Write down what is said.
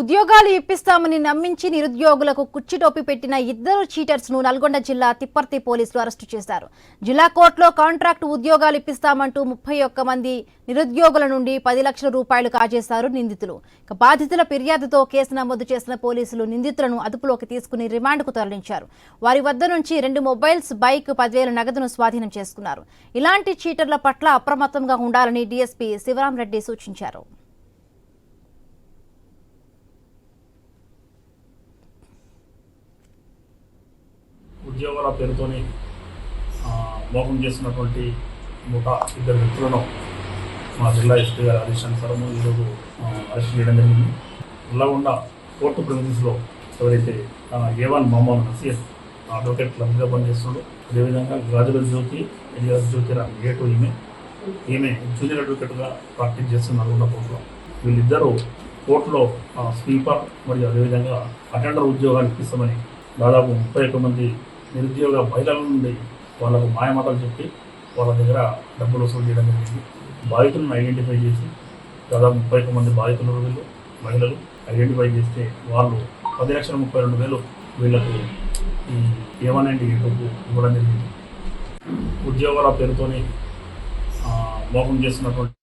ఉద్యోగాలు ఇప్పిస్తామని నమ్మించి నిరుద్యోగులకు కుచ్చిటోపి పెట్టిన ఇద్దరు చీటర్స్ను నల్గొండ జిల్లా తిప్పర్తి పోలీసులు అరెస్టు చేశారు. జిల్లా కోర్టులో కాంట్రాక్ట్ ఉద్యోగాలు ఇప్పిస్తామంటూ ముప్పై ఒక్క మంది నిరుద్యోగుల నుండి పది లక్షల రూపాయలు కాజేశారు నిందితులు. ఇక బాధితుల ఫిర్యాదుతో కేసు నమోదు చేసిన పోలీసులు నిందితులను అదుపులోకి తీసుకుని రిమాండ్కు తరలించారు. వారి వద్ద నుంచి రెండు మొబైల్స్ బైక్ పదివేల నగదును స్వాధీనం చేసుకున్నారు. ఇలాంటి చీటర్ల పట్ల అప్రమత్తంగా ఉండాలని డీఎస్పీ శివరాం రెడ్డి సూచించారు. ఉద్యోగాల పేరుతోని మోహం చేసినటువంటి చేస్తున్నటువంటి ముఠా ఇద్దరు వ్యక్తులను మా జిల్లా ఎస్పీ గారి ఆదేశానుసారము ఈరోజు అరెస్ట్ చేయడం జరిగింది. ఉల్లగొండ కోర్టు ప్రిమిసెస్లో ఎవరైతే A one one Naseer advocate క్లబ్గా పనిచేస్తున్నాడు అదేవిధంగా గాజుల జ్యోతి ఎలియాస్ జ్యోతి ఏ ఈమె ఈమె జూనియర్ అడ్వకేట్గా ప్రాక్టీస్ చేస్తున్న నల్గొండ కోర్టులో. వీళ్ళిద్దరూ కోర్టులో స్పీకర్ మరియు అదేవిధంగా అటెండర్ ఉద్యోగాలు ఇప్పిస్తామని దాదాపు ముప్పై ఒక్క మంది నిరుద్యోగ మహిళల నుండి వాళ్ళకు మాయమాటలు చెప్పి వాళ్ళ దగ్గర డబ్బులు వసూలు చేయడం జరిగింది. బాధితులను ఐడెంటిఫై చేసి దాదాపు ముప్పై ఒక్క మంది బాధితులు వీళ్ళు మహిళలు ఐడెంటిఫై చేస్తే వాళ్ళు పది లక్షల ముప్పై రెండు వేలు వీళ్ళకు ఈ ఏమనండి డబ్బు ఇవ్వడం జరిగింది. ఉద్యోగాల పేరుతోని మోహం చేస్తున్నటువంటి